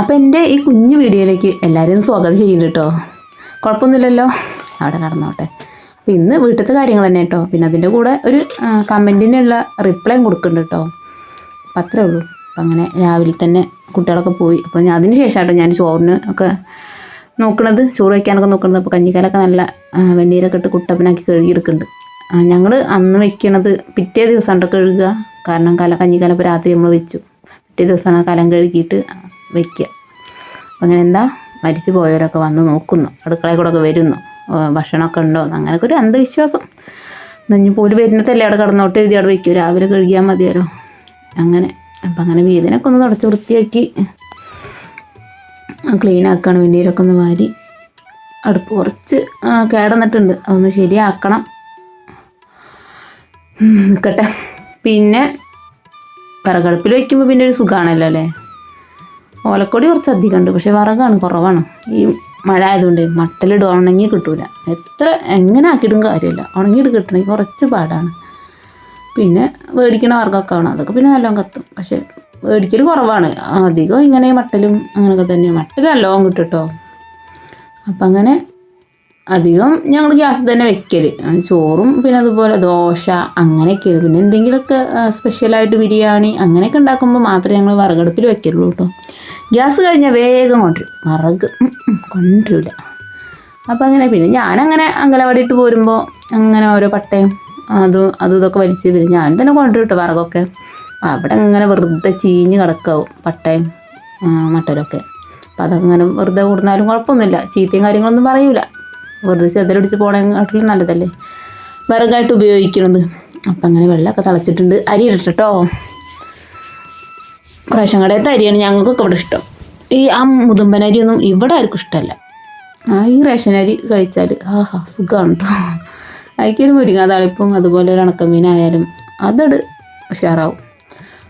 അപ്പോൾ എന്റെ ഈ കുഞ്ഞു വീഡിയോയിലേക്ക് എല്ലാവരും സ്വാഗതം ചെയ്യുന്നുണ്ട് കേട്ടോ കുഴപ്പമൊന്നുമില്ലല്ലോ? അവിടെ കടന്നോട്ടെ അപ്പോൾ ഇന്ന് വീട്ടിലത്തെ കാര്യങ്ങൾ തന്നെ കേട്ടോ പിന്നെ അതിന്റെ കൂടെ ഒരു കമന്റിനുള്ള റിപ്ലൈയും കൊടുക്കുന്നുണ്ട് കേട്ടോ അപ്പം അത്രേ ഉള്ളൂ. അപ്പം അങ്ങനെ രാവിലെ തന്നെ കുട്ടികളൊക്കെ പോയി. അപ്പോൾ ഞാൻ അതിന് ശേഷമാട്ടോ ഞാൻ ചോറിന് ഒക്കെ നോക്കണത് ചോറ് വയ്ക്കാനൊക്കെ നോക്കണത്. അപ്പോൾ കഞ്ഞിക്കാലൊക്കെ നല്ല വെണ്ണീരൊക്കെ ഇട്ട് കുട്ടപ്പനാക്കി കഴുകിയെടുക്കുന്നുണ്ട് ഞങ്ങൾ അന്ന് വെക്കണത് പിറ്റേ ദിവസമാണ് കഴുകുക. കാരണം കല കഞ്ഞിക്കാലം ഇപ്പോൾ രാത്രി നമ്മൾ വെച്ചു. പിറ്റേ ദിവസമാണ് കലം കഴുകിയിട്ട് അപ്പം അങ്ങനെ എന്താ മരിച്ചു പോയവരൊക്കെ വന്ന് നോക്കുന്നു. അടുക്കളയിൽ കൂടെ ഒക്കെ വരുന്നു ഭക്ഷണമൊക്കെ ഉണ്ടോ അങ്ങനെയൊക്കെ ഒരു അന്ധവിശ്വാസം. നെഞ്ഞു പോൽ വരുന്നതല്ലേ അവിടെ കടന്നോട്ട് എഴുതി അവിടെ വയ്ക്കും. രാവിലെ കഴുകിയാൽ മതിയല്ലോ അങ്ങനെ. അപ്പം അങ്ങനെ വീതിനൊക്കെ ഒന്ന് തുടച്ച് വൃത്തിയാക്കി ക്ലീൻ ആക്കാണ് വേണ്ടിയിലൊക്കെ ഒന്ന് വാരി അടുപ്പ് കുറച്ച് കേടന്നിട്ടുണ്ട്. അതൊന്ന് ശരിയാക്കണം. നിൽക്കട്ടെ പിന്നെ വിറകടുപ്പിൽ വയ്ക്കുമ്പോൾ പിന്നെ ഒരു സുഖമാണല്ലോ അല്ലേ? ഓലക്കൊടി കുറച്ച് അധികം ഉണ്ട് പക്ഷേ വിറകാണ് കുറവാണ്. ഈ മഴ ആയതുകൊണ്ട് മട്ടലിടുക ഉണങ്ങി കിട്ടൂല. എത്ര എങ്ങനെ ആക്കിയിടും കാര്യമില്ല. ഉണങ്ങിയിട്ട് കിട്ടണമെങ്കിൽ കുറച്ച് പാടാണ്. പിന്നെ മേടിക്കണ വർഗമൊക്കെ ആണ് അതൊക്കെ പിന്നെ നല്ലോണം കത്തും. പക്ഷേ മേടിക്കൽ കുറവാണ്. അധികം ഇങ്ങനെ മട്ടലും അങ്ങനെയൊക്കെ തന്നെയാണ് മട്ടൽ നല്ലോണം കിട്ടും അപ്പം അങ്ങനെ അധികം ഞങ്ങൾ ഗ്യാസ് തന്നെ വെക്കൽ. ചോറും പിന്നെ അതുപോലെ ദോശ അങ്ങനെയൊക്കെയാണ് പിന്നെ എന്തെങ്കിലുമൊക്കെ സ്പെഷ്യലായിട്ട് ബിരിയാണി അങ്ങനെയൊക്കെ ഉണ്ടാക്കുമ്പോൾ മാത്രമേ ഞങ്ങൾ വിറകടുപ്പിൽ വെക്കലുള്ളൂ കേട്ടോ. ഗ്യാസ് കഴിഞ്ഞാൽ വേഗം കൊണ്ടുവരും ഉം, കൊണ്ടുവരില്ല അപ്പം അങ്ങനെ പിന്നെ ഞാനങ്ങനെ അങ്കലവാടി ഇട്ട് പോരുമ്പോൾ അങ്ങനെ ഓരോ പട്ടയും അതും അതും ഇതൊക്കെ വലിച്ച് പിന്നെ ഞാൻ തന്നെ കൊണ്ടുവിട്ടു വിറകൊക്കെ. അവിടെ ഇങ്ങനെ വെറുതെ ചീഞ്ഞ് കിടക്കാവും പട്ടയും മട്ടലൊക്കെ അപ്പം അതൊക്കെ ഇങ്ങനെ വെറുതെ കൂടുന്നാലും കുഴപ്പമൊന്നുമില്ല. ചീത്തയും കാര്യങ്ങളൊന്നും പറയൂല. വെറുതെ ചെതലടിച്ച് പോണേക്കാട്ടിലും നല്ലതല്ലേ. വിറകായിട്ട് ഉപയോഗിക്കണത്. അപ്പം അങ്ങനെ വെള്ളമൊക്കെ തിളച്ചിട്ടുണ്ട്. അരി ഇടട്ടോ റേഷൻ കടയത്തെ അരിയാണ് ഞങ്ങൾക്കൊക്കെ ഇവിടെ ഇഷ്ടം. ഈ ആ മുതുമ്പനരിയൊന്നും ഇവിടെ ആർക്കും ഇഷ്ടമല്ല. ആ ഈ റേഷൻ അരി കഴിച്ചാൽ ആഹാ സുഖമാണ് കേട്ടോ അതിക്കൊരു മുരിങ്ങാ താളിപ്പും അതുപോലെ ഒരു ഉണക്കമീനായാലും അതട് ഉഷാറാവും.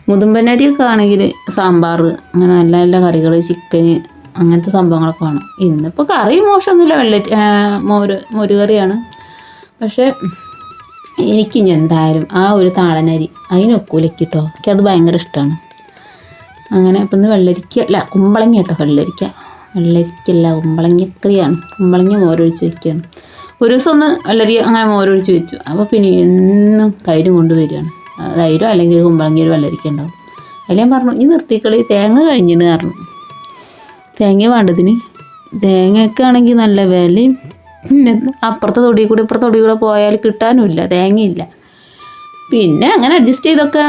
മുതുമ്പനരിയൊക്കെ ആണെങ്കിൽ സാമ്പാർ അങ്ങനെ നല്ല നല്ല കറികൾ ചിക്കന് അങ്ങനത്തെ സംഭവങ്ങളൊക്കെ വേണം. ഇന്നിപ്പോൾ കറി മോശമൊന്നുമില്ല വെള്ളറ്റ് മോര് മോരുകറിയാണ് പക്ഷേ എനിക്ക് ഇനി എന്തായാലും ആ ഒരു താളനരി അതിനൊക്കെ ഉലക്കിട്ടോ എനിക്കത് ഭയങ്കര ഇഷ്ടമാണ്. അങ്ങനെ ഇപ്പം ഇന്ന് വെള്ളരിക്ക അല്ല കുമ്പളങ്ങ കേട്ടോ വെള്ളരിക്ക. വെള്ളരിക്കല്ല കുമ്പളങ്ങക്കറിയാണ് കുമ്പളങ്ങ മോരൊഴിച്ച് വെക്കുകയാണ് ഒരു ദിവസം ഒന്ന് വെള്ളരി അങ്ങനെ മോരൊഴിച്ച് വെച്ചു. അപ്പോൾ പിന്നെ എന്നും തൈരും കൊണ്ടുവരികയാണ് തൈരോ അല്ലെങ്കിൽ കുമ്പളങ്ങ ഒരു വെള്ളരിക്ക ഉണ്ടാവും. അതിൽ ഞാൻ പറഞ്ഞു ഈ നിർത്തിക്കളി തേങ്ങ കഴിഞ്ഞിട്ട് കാരണം തേങ്ങ വേണ്ടതിന്. തേങ്ങയൊക്കെ ആണെങ്കിൽ നല്ല വിലയും പിന്നെ അപ്പുറത്തെ തൊടിയിൽ കൂടി ഇപ്പുറത്തെ തൊടിയിൽ കൂടെ പോയാൽ കിട്ടാനുമില്ല തേങ്ങയില്ല. പിന്നെ അങ്ങനെ അഡ്ജസ്റ്റ് ചെയ്തൊക്കെ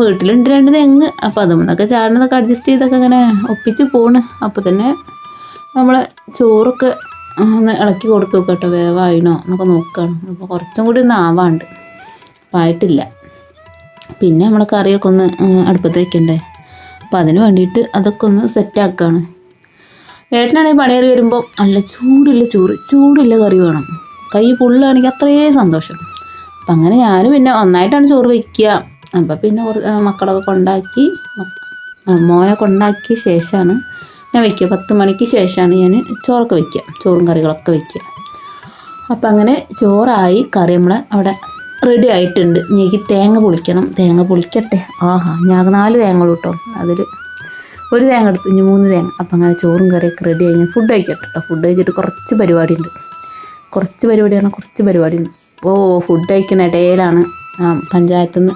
വീട്ടിലുണ്ട് രണ്ട് തെങ്ങ്. അപ്പോൾ അതുമെന്നൊക്കെ ചാടുന്നതൊക്കെ അഡ്ജസ്റ്റ് ചെയ്തൊക്കെ അങ്ങനെ ഒപ്പിച്ച് പോണ്. അപ്പോൾ തന്നെ നമ്മൾ ചോറൊക്കെ ഒന്ന് ഇളക്കി കൊടുത്തു നോക്കട്ടോ വേവായിനോ എന്നൊക്കെ നോക്കുകയാണ് അപ്പോൾ കുറച്ചും കൂടി ഒന്ന് ആവാണ്ട്. അപ്പം ആയിട്ടില്ല. പിന്നെ നമ്മൾ കറിയൊക്കെ ഒന്ന് അടുപ്പത്ത് വയ്ക്കണ്ടേ അപ്പം അതിന് വേണ്ടിയിട്ട് അതൊക്കെ ഒന്ന് സെറ്റാക്കുകയാണ് ഏട്ടനാണെങ്കിൽ പണിയേറി വരുമ്പോൾ നല്ല ചൂടില്ല ചോറ് ചൂടില്ല കറി വേണം. കൈ പുള്ളാണെങ്കിൽ അത്രയും സന്തോഷം. അപ്പം അങ്ങനെ ഞാൻ പിന്നെ ഒന്നായിട്ടാണ് ചോറ് വയ്ക്കുക. അപ്പം പിന്നെ കുറച്ച് മക്കളൊക്കെ കൊണ്ടാക്കി മോനെ കൊണ്ടാക്കിയ ശേഷമാണ് ഞാൻ വയ്ക്കുക. പത്ത് മണിക്ക് ശേഷമാണ് ഞാൻ ചോറൊക്കെ വയ്ക്കുക. ചോറും കറികളൊക്കെ വയ്ക്കുക. അപ്പം അങ്ങനെ ചോറായി കറി നമ്മൾ അവിടെ റെഡി ആയിട്ടുണ്ട്. എനിക്ക് തേങ്ങ പൊളിക്കണം. തേങ്ങ പൊളിക്കട്ടെ? ആഹാ ഞാൻ നാല് തേങ്ങ കേട്ടോ അതിൽ ഒരു തേങ്ങ എടുത്തു. ഇനി മൂന്ന് തേങ്ങ. അപ്പം അങ്ങനെ ചോറും കറിയൊക്കെ റെഡി ആയി. ഞാൻ ഫുഡ് കഴിക്കട്ടെ കേട്ടോ ഫുഡ് കഴിച്ചിട്ട് കുറച്ച് പരിപാടിയുണ്ട്. കുറച്ച് പരിപാടി പറഞ്ഞാൽ കുറച്ച് പരിപാടിയുണ്ട്. ഓ ഫുഡ് കഴിക്കുന്ന ഇടയിലാണ് ആ, പഞ്ചായത്തിൽ നിന്ന്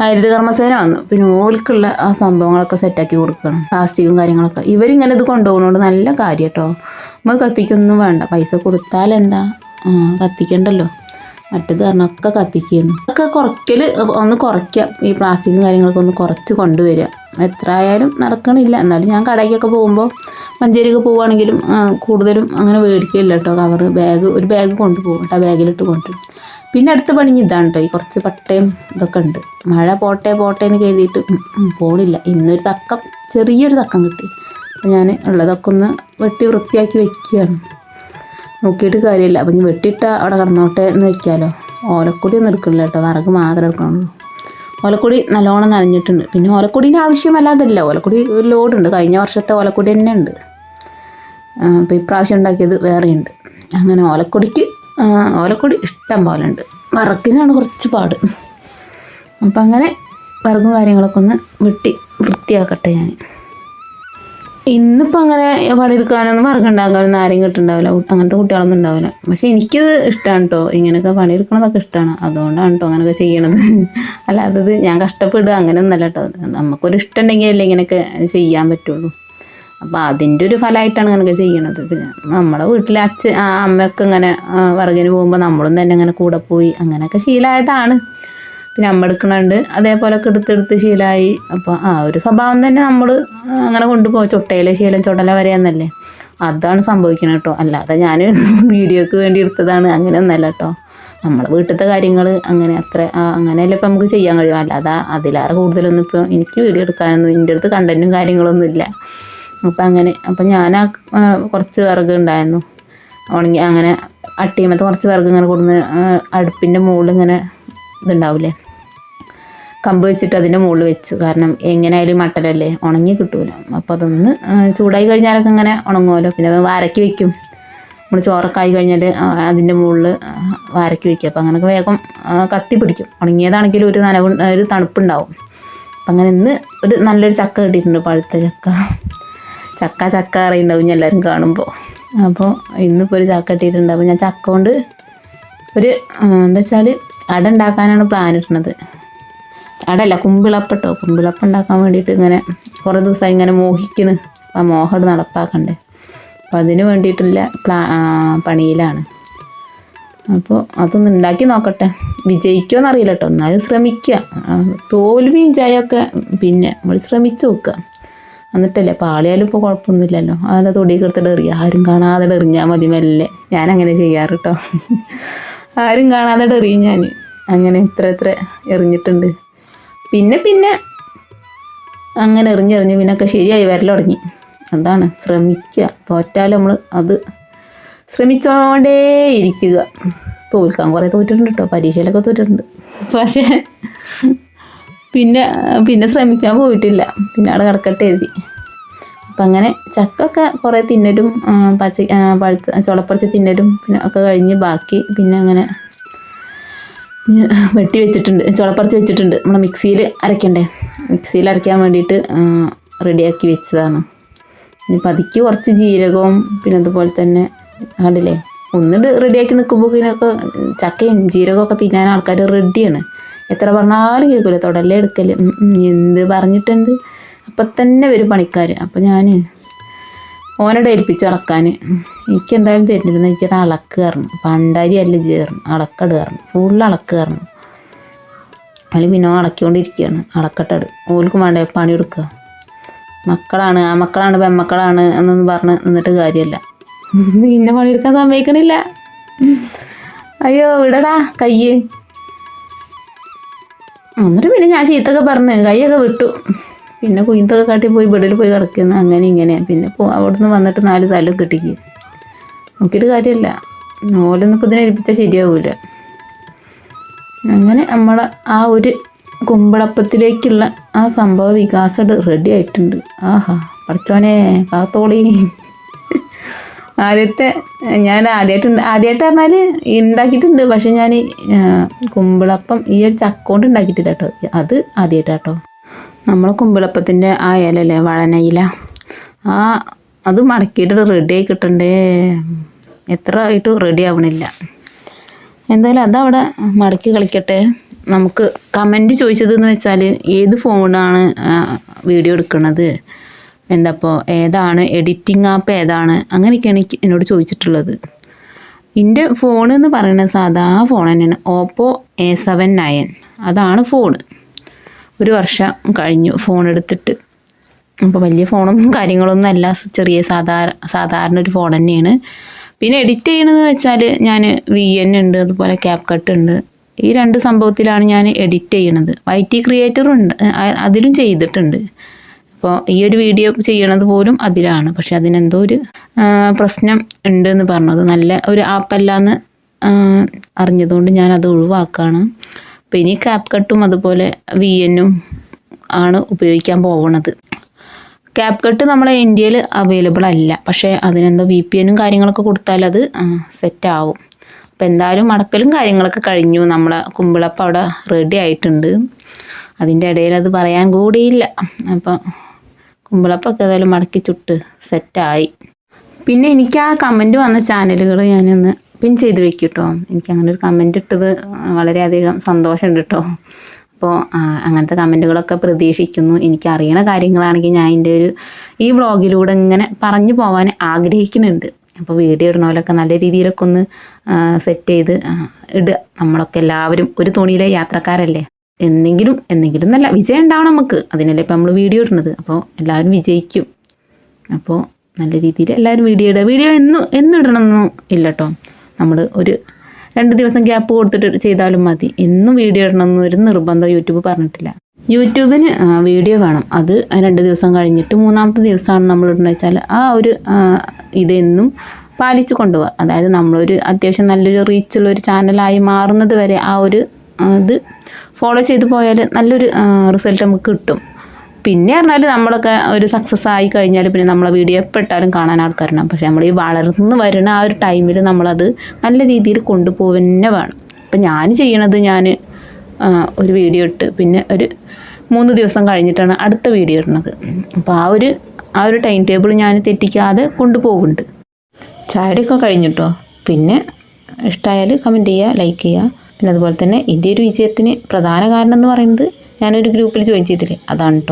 ഹരിത കർമ്മസേന വന്നു. പിന്നെ ഓൽക്കുള്ള ആ സംഭവങ്ങളൊക്കെ സെറ്റാക്കി കൊടുക്കണം. പ്ലാസ്റ്റിക്കും കാര്യങ്ങളൊക്കെ. ഇവരിങ്ങനെ ഇത് കൊണ്ടുപോകുന്നതുകൊണ്ട് നല്ല കാര്യം കേട്ടോ നമ്മൾ കത്തിക്കൊന്നും വേണ്ട. പൈസ കൊടുത്താൽ എന്താ കത്തിക്കണ്ടല്ലോ. മറ്റേത് കാരണം ഒക്കെ കത്തിക്കുന്നു. അതൊക്കെ കുറയ്ക്കൽ ഒന്ന് കുറയ്ക്കുക ഈ പ്ലാസ്റ്റിക്കും കാര്യങ്ങളൊക്കെ ഒന്ന് കുറച്ച് കൊണ്ടുവരിക. എത്ര ആയാലും നടക്കണില്ല. എന്നാലും ഞാൻ കടയ്ക്കൊക്കെ പോകുമ്പോൾ മഞ്ചേരിക്ക് പോവുകയാണെങ്കിലും കൂടുതലും അങ്ങനെ മേടിക്കില്ല കേട്ടോ കവറ് ബാഗ് ഒരു ബാഗ് കൊണ്ടുപോകും കേട്ടോ. ബാഗിലിട്ട് കൊണ്ടുവരും. പിന്നെ അടുത്ത പണി ഇതാണ് കേട്ടോ ഈ കുറച്ച് പട്ടയും ഇതൊക്കെ ഉണ്ട്. മഴ പോട്ടെ പോട്ടെ എന്ന് കരുതിയിട്ട് പോണില്ല. ഇന്നൊരു തക്കം ചെറിയൊരു തക്കം കിട്ടി. അപ്പം ഞാൻ ഉള്ളതൊക്കെ ഒന്ന് വെട്ടി വൃത്തിയാക്കി വെക്കുകയാണ്. നോക്കിയിട്ട് കാര്യമില്ല. അപ്പം ഇനി വെട്ടിയിട്ട് അവിടെ കിടന്നോട്ടെ എന്ന് വെക്കാമല്ലോ ഓലക്കൊടി ഒന്നും എടുക്കണില്ല കേട്ടോ വിറക് മാത്രമേ എടുക്കണുള്ളൂ. ഓലക്കൊടി നല്ലോണം നനഞ്ഞിട്ടുണ്ട്. പിന്നെ ഓലക്കുടീന്റെ ആവശ്യമല്ലാതല്ല. ഓലക്കുടി ഒരു ലോഡുണ്ട്. കഴിഞ്ഞ വർഷത്തെ ഓലക്കുടി തന്നെ ഉണ്ട് അപ്പോൾ ഇപ്രാവശ്യം ഉണ്ടാക്കിയത് വേറെയുണ്ട്. അങ്ങനെ ഓലക്കുടിക്ക് ഓലക്കുടി ഇഷ്ടം പോലെ ഉണ്ട് വിറക്കിനാണ് കുറച്ച് പാട്. അപ്പം അങ്ങനെ വിറകും കാര്യങ്ങളൊക്കെ ഒന്ന് വെട്ടി വൃത്തിയാക്കട്ടെ ഞാൻ ഇന്നിപ്പോൾ അങ്ങനെ പണിയെടുക്കാനൊന്നും വർക്കുണ്ടാക്കാനൊന്നും ആരും കിട്ടുന്നുണ്ടാവില്ല അങ്ങനത്തെ കുട്ടികളൊന്നും ഉണ്ടാവില്ല. പക്ഷെ എനിക്കത് ഇഷ്ടമാണ് കേട്ടോ ഇങ്ങനെയൊക്കെ പണിയെടുക്കണതൊക്കെ ഇഷ്ടമാണ് അതുകൊണ്ടാണ് കേട്ടോ അങ്ങനെയൊക്കെ ചെയ്യണത്. അല്ലാത്തത് ഞാൻ കഷ്ടപ്പെടുക അങ്ങനെയൊന്നല്ല കേട്ടോ നമുക്കൊരു ഇഷ്ടം ഉണ്ടെങ്കിലല്ലേ ഇങ്ങനെയൊക്കെ ചെയ്യാൻ പറ്റുള്ളൂ. അപ്പോൾ അതിന്റെ ഒരു ഫലമായിട്ടാണ് ഇങ്ങനെയൊക്കെ ചെയ്യണത്. പിന്നെ നമ്മളെ വീട്ടിലെ അച്ഛൻ അമ്മയൊക്കെ ഇങ്ങനെ വിറകിന് പോകുമ്പോൾ നമ്മളും തന്നെ ഇങ്ങനെ കൂടെ പോയി അങ്ങനെയൊക്കെ ശീലമായതാണ്. പിന്നെ അമ്മ എടുക്കണുണ്ട് അതേപോലൊക്കെ എടുത്തെടുത്ത് ശീലമായി അപ്പോൾ ആ ഒരു സ്വഭാവം തന്നെ നമ്മൾ അങ്ങനെ കൊണ്ടുപോകും. ചുട്ടയിലെ ശീലം ചുടല വരെ എന്നല്ലേ അതാണ് സംഭവിക്കുന്നത് കേട്ടോ അല്ലാതെ ഞാൻ വീഡിയോക്ക് വേണ്ടി എടുത്തതാണ്. അങ്ങനെയൊന്നല്ല കേട്ടോ നമ്മളെ വീട്ടിലത്തെ കാര്യങ്ങൾ അങ്ങനെ അത്ര അങ്ങനെയല്ലേ ഇപ്പം നമുക്ക് ചെയ്യാൻ കഴിയും. അല്ലാതെ അതിലേറെ കൂടുതലൊന്നും ഇപ്പോൾ എനിക്ക് വീഡിയോ എടുക്കാനൊന്നും എന്റെ അടുത്ത് കണ്ടന്റും കാര്യങ്ങളൊന്നും ഇല്ല. അപ്പം അങ്ങനെ അപ്പം ഞാൻ ആ കുറച്ച് വിറക് ഉണ്ടായിരുന്നു. ഉണങ്ങി അങ്ങനെ അട്ടിമത്തെ കുറച്ച് വിറക് ഇങ്ങനെ കൊടുന്ന് അടുപ്പിന്റെ മുകളിൽ ഇങ്ങനെ ഇതുണ്ടാവില്ലേ? കമ്പ് വെച്ചിട്ട് അതിന്റെ മുകളിൽ വെച്ചു. കാരണം എങ്ങനെയായാലും മട്ടലല്ലേ? ഉണങ്ങി കിട്ടൂല. അപ്പോൾ അതൊന്ന് ചൂടായി കഴിഞ്ഞാലൊക്കെ ഇങ്ങനെ ഉണങ്ങുമല്ലോ. പിന്നെ വാരക്കി വയ്ക്കും നമ്മൾ ചോറൊക്കെ ആയി കഴിഞ്ഞാൽ അതിന്റെ മുകളിൽ വാരക്കി വയ്ക്കും അപ്പോൾ അങ്ങനെയൊക്കെ വേഗം കത്തിപ്പിടിക്കും കത്തി പിടിക്കും. ഉണങ്ങിയതാണെങ്കിലും ഒരു നനവ് ഒരു തണുപ്പുണ്ടാവും. അപ്പം അങ്ങനെ ഇന്ന് ഒരു നല്ലൊരു ചക്ക കിട്ടിയിട്ടുണ്ട് പഴുത്ത ചക്ക. ചക്ക ചക്ക അറിയുണ്ടാവും ഞാൻ എല്ലാവരും കാണുമ്പോൾ അപ്പോൾ ഇന്നിപ്പോൾ ഒരു ചക്ക കിട്ടിയിട്ടുണ്ട്. അപ്പോൾ ഞാൻ ചക്ക കൊണ്ട് ഒരു എന്താ വെച്ചാൽ അട ഉണ്ടാക്കാനാണ് പ്ലാൻ ഇടുന്നത് അടല്ല കുമ്പിളപ്പട്ടോ. കുമ്പിളപ്പം ഉണ്ടാക്കാൻ വേണ്ടിയിട്ട് ഇങ്ങനെ കുറേ ദിവസമായി ഇങ്ങനെ മോഹിക്കണ്. ആ മോഹം നടപ്പാക്കണ്ടേ. അപ്പോൾ അതിന് വേണ്ടിയിട്ടുള്ള പ്ലാ പണിയിലാണ്. അപ്പോൾ അതൊന്ന് ഉണ്ടാക്കി നോക്കട്ടെ. വിജയിക്കുമോ അറിയില്ല കേട്ടോ എന്നാലും ശ്രമിക്കുക. തോൽവിയും ജയമൊക്കെ പിന്നെ നമ്മൾ ശ്രമിച്ചു നോക്കുക. എന്നിട്ടല്ലേ പാളിയാലും ഇപ്പോൾ കുഴപ്പമൊന്നുമില്ലല്ലോ. അതിന്റെ തൊടി എടുത്തിട്ട് എറിയുക? ആരും കാണാതെ എറിഞ്ഞാൽ മതി മെല്ലെ. ഞാനങ്ങനെ ചെയ്യാറ് കേട്ടോ ആരും കാണാതെ എറിയും ഞാൻ അങ്ങനെ ഇത്ര ഇത്ര എറിഞ്ഞിട്ടുണ്ട്. പിന്നെ പിന്നെ അങ്ങനെ എറിഞ്ഞെറിഞ്ഞ് പിന്നൊക്കെ ശരിയായി വരൽ തുടങ്ങി. അതാണ് ശ്രമിക്കുക. തോറ്റാലും നമ്മൾ അത് ശ്രമിച്ചോണ്ടേ ഇരിക്കുക. തോൽക്കാൻ കുറേ തോറ്റിട്ടുണ്ട് കേട്ടോ പരീക്ഷയിലൊക്കെ തോറ്റിട്ടുണ്ട്. പക്ഷേ പിന്നെ പിന്നെ ശ്രമിക്കാൻ പോയിട്ടില്ല. പിന്നെ അവിടെ കിടക്കട്ടെ എഴുതി. അപ്പം അങ്ങനെ ചക്കൊക്കെ കുറേ തിന്നലും ആ, പച്ച പഴുത്ത് ചുളപ്പറിച്ച് പിന്നെ ഒക്കെ കഴിഞ്ഞ് ബാക്കി പിന്നെ അങ്ങനെ വെട്ടി വെച്ചിട്ടുണ്ട് ചുളപ്പറിച്ച് വെച്ചിട്ടുണ്ട്. നമ്മൾ മിക്സിയിൽ അരയ്ക്കണ്ടേ? മിക്സിയിൽ അരയ്ക്കാൻ വേണ്ടിയിട്ട് റെഡിയാക്കി വെച്ചതാണ്. ഇനി പതിക്ക് കുറച്ച് ജീരകവും പിന്നെ അതുപോലെ തന്നെ കണ്ടില്ലേ? ഒന്നിട്ട് റെഡിയാക്കി നിൽക്കുമ്പോൾ ഇതിനൊക്കെ ചക്കയും ജീരകമൊക്കെ തിന്നാൻ ആൾക്കാർ റെഡിയാണ്. എത്ര പറഞ്ഞാലും കേൾക്കില്ല തുടല്ലേ എടുക്കൽ. എന്ത് പറഞ്ഞിട്ടെന്ത്? അപ്പം തന്നെ വരും പണിക്കാർ അപ്പം ഞാൻ ഓനോട് ഏൽപ്പിച്ചു അളക്കാൻ എനിക്ക് എന്തായാലും തരുന്നില്ലെന്ന് വെച്ചാൽ അളക്ക് കയറണം. പണ്ടാരി അല്ല ചേർന്ന് അളക്കട് കയറണം. ഫുള്ള് അളക്ക് കയറണം. അതിൽ പിന്നെ അളക്കിക്കൊണ്ടിരിക്കുകയാണ് അളക്കട്ടട്. ഓൽക്ക് വേണ്ടേ പണി കൊടുക്കുക. മക്കളാണ്. ആ മക്കളാണ് പെമ്മക്കളാണ് എന്നൊന്നും പറഞ്ഞ് നിന്നിട്ട് കാര്യമല്ല. പിന്നെ പണിയെടുക്കാൻ സമ്മതിക്കണില്ല. അയ്യോ വിടടാ കയ്യ്. എന്നിട്ട് പിന്നെ ഞാൻ ചീത്തൊക്കെ പറഞ്ഞ് കൈയൊക്കെ വിട്ടു. പിന്നെ കുയിന്തൊക്കെ കാട്ടി പോയി ബെഡിൽ പോയി കിടക്കുന്നു. അങ്ങനെ ഇങ്ങനെ പിന്നെ പോ അവിടുന്ന് വന്നിട്ട് നാല് തലം കിട്ടിക്ക്. നോക്കിയിട്ട് കാര്യമല്ല. ഓലൊന്നും ഇപ്പം ഇതിനെ ഏൽപ്പിച്ചാൽ ശരിയാവൂല. അങ്ങനെ നമ്മളെ ആ ഒരു കുമ്പളപ്പത്തിലേക്കുള്ള ആ സംഭവ വികാസം റെഡി ആയിട്ടുണ്ട്. ആഹാ പഠിച്ചോനെ കാത്തോളി. ആദ്യത്തെ ഞാൻ ആദ്യമായിട്ട് ആദ്യമായിട്ട് പറഞ്ഞാൽ ഉണ്ടാക്കിയിട്ടുണ്ട് പക്ഷെ ഞാൻ കുമ്പിളപ്പം ഈ ഒരു ചക്കോണ്ട് ഉണ്ടാക്കിയിട്ടില്ല കേട്ടോ. അത് ആദ്യമായിട്ടാണ് കേട്ടോ നമ്മൾ കുമ്പിളപ്പത്തിന്റെ ആ ഇലല്ലേ വഴനയില ആ അത് മടക്കിയിട്ട് റെഡി ആയി കിട്ടണ്ടേ? എത്ര ആയിട്ടും റെഡി ആവണില്ല. എന്തായാലും അതവിടെ മടക്കി കളിക്കട്ടെ. നമുക്ക് കമന്റ് ചോദിച്ചതെന്ന് വെച്ചാൽ ഏത് ഫോണാണ് വീഡിയോ എടുക്കുന്നത് എന്താപ്പോൾ ഏതാണ്? എഡിറ്റിംഗ് ആപ്പ് ഏതാണ്? അങ്ങനെയൊക്കെയാണ് എനിക്ക് എന്നോട് ചോദിച്ചിട്ടുള്ളത്. എന്റെ ഫോൺ എന്ന് പറയുന്നത് സാധാ ഫോൺ തന്നെയാണ്. ഓപ്പോ എ സെവൻ നയൻ അതാണ് ഫോൺ ഒരു വർഷം കഴിഞ്ഞു ഫോൺ എടുത്തിട്ട്. അപ്പോൾ വലിയ ഫോണൊന്നും കാര്യങ്ങളൊന്നും അല്ല. ചെറിയ സാധാരണ സാധാരണ ഒരു ഫോൺ തന്നെയാണ്. പിന്നെ എഡിറ്റ് ചെയ്യണമെന്ന് വെച്ചാൽ ഞാൻ വി എൻ ഉണ്ട് അതുപോലെ ക്യാപ് കട്ട് ഉണ്ട്. ഈ രണ്ട് സംഭവത്തിലാണ് ഞാൻ എഡിറ്റ് ചെയ്യണത്. വൈ ടി ക്രിയേറ്ററും ഉണ്ട് അതിലും ചെയ്തിട്ടുണ്ട്. അപ്പോൾ ഈ ഒരു വീഡിയോ ചെയ്യണത് പോലും അതിലാണ്. പക്ഷെ അതിനെന്തോ ഒരു പ്രശ്നം ഉണ്ട് എന്ന് പറഞ്ഞത്. നല്ല ഒരു ആപ്പല്ലാന്ന് എന്ന് അറിഞ്ഞതുകൊണ്ട് ഞാൻ അത് ഒഴിവാക്കാണ്. അപ്പോൾ ഇനി ക്യാപ് കട്ടും അതുപോലെ വി എന്നും ആണ് ഉപയോഗിക്കാൻ പോകുന്നത് ക്യാപ് കട്ട് നമ്മളെ ഇന്ത്യയിൽ അവൈലബിൾ അല്ല. പക്ഷേ അതിനെന്തോ വി പി എനും കാര്യങ്ങളൊക്കെ കൊടുത്താൽ അത് സെറ്റ് ആവും. അപ്പോൾ എന്തായാലും മടക്കലും കാര്യങ്ങളൊക്കെ കഴിഞ്ഞു. നമ്മളെ കുമ്പിളപ്പം അവിടെ റെഡി ആയിട്ടുണ്ട്. അതിന്റെ ഇടയിൽ അത് പറയാൻ കൂടിയില്ല. അപ്പോൾ കുമ്പിളപ്പൊക്കെ ഏതായാലും മടക്കി ചുട്ട് സെറ്റായി പിന്നെ എനിക്ക് ആ കമന്റ് വന്ന ചാനലുകൾ ഞാനൊന്ന് പിൻ ചെയ്ത് വെക്കും കേട്ടോ എനിക്ക് അങ്ങനെ ഒരു കമന്റ് ഇട്ടത് വളരെയധികം സന്തോഷമുണ്ട് കേട്ടോ അപ്പോൾ അങ്ങനത്തെ കമന്റുകളൊക്കെ പ്രതീക്ഷിക്കുന്നു. എനിക്ക് അറിയണ കാര്യങ്ങളാണെങ്കിൽ ഞാൻ എന്റെ ഒരു ഈ വ്ളോഗിലൂടെ ഇങ്ങനെ പറഞ്ഞു പോകാൻ ആഗ്രഹിക്കുന്നുണ്ട്. അപ്പോൾ വീഡിയോ ഇടണോലൊക്കെ നല്ല രീതിയിലൊക്കെ ഒന്ന് സെറ്റ് ചെയ്ത് ഇടുക നമ്മളൊക്കെ എല്ലാവരും ഒരു തുണിയിലെ യാത്രക്കാരല്ലേ? എന്തെങ്കിലും എന്തെങ്കിലും നല്ല വിജയം ഉണ്ടാവണം നമുക്ക്. അതിനല്ലേ ഇപ്പോൾ നമ്മൾ വീഡിയോ ഇടുന്നത് അപ്പോൾ എല്ലാവരും വിജയിക്കും. അപ്പോൾ നല്ല രീതിയിൽ എല്ലാവരും വീഡിയോ ഇടുക വീഡിയോ എന്നും എന്നും ഇടണമെന്നും ഇല്ല കേട്ടോ നമ്മൾ ഒരു രണ്ട് ദിവസം ഗ്യാപ്പ് കൊടുത്തിട്ട് ചെയ്താലും മതി. എന്നും വീഡിയോ ഇടണമെന്ന് ഒരു നിർബന്ധം യൂട്യൂബ് പറഞ്ഞിട്ടില്ല. യൂട്യൂബിന് വീഡിയോ വേണം. അത് രണ്ട് ദിവസം കഴിഞ്ഞിട്ട് മൂന്നാമത്തെ ദിവസമാണ് നമ്മൾ ഇടുന്നത് വെച്ചാൽ ആ ഒരു ഇതെന്നും പാലിച്ചു കൊണ്ടുപോകുക അതായത് നമ്മളൊരു അത്യാവശ്യം നല്ലൊരു റീച്ചുള്ള ഒരു ചാനലായി മാറുന്നത് വരെ ആ ഒരു ഇത് ഫോളോ ചെയ്തു പോയാൽ നല്ലൊരു റിസൾട്ട് നമുക്ക് കിട്ടും. പിന്നെ പറഞ്ഞാൽ നമ്മളൊക്കെ ഒരു സക്സസ് ആയി കഴിഞ്ഞാൽ പിന്നെ നമ്മളെ വീഡിയോ എപ്പോൾ ഇട്ടാലും കാണാൻ ആൾക്കാരുണ്ടാവും. പക്ഷേ നമ്മൾ ഈ വളർന്ന് വരുന്ന ആ ഒരു ടൈമിൽ നമ്മളത് നല്ല രീതിയിൽ കൊണ്ടുപോകുന്നെ വേണം. അപ്പം ഞാൻ ചെയ്യണത് ഞാൻ ഒരു വീഡിയോ ഇട്ട് പിന്നെ ഒരു മൂന്ന് ദിവസം കഴിഞ്ഞിട്ടാണ് അടുത്ത വീഡിയോ ഇടുന്നത് അപ്പോൾ ആ ഒരു ആ ഒരു ടൈം ടേബിൾ ഞാൻ തെറ്റിക്കാതെ കൊണ്ടുപോകുന്നുണ്ട് ചായയുടെയൊക്കെ കഴിഞ്ഞിട്ടോ? പിന്നെ ഇഷ്ടമായാൽ കമന്റ് ചെയ്യുക ലൈക്ക് ചെയ്യുക പിന്നെ അതുപോലെ തന്നെ എന്റെ ഒരു വിജയത്തിന് പ്രധാന കാരണം എന്ന് പറയുന്നത് ഞാനൊരു ഗ്രൂപ്പിൽ ജോയിൻ ചെയ്തില്ലേ? അതാണ് കേട്ടോ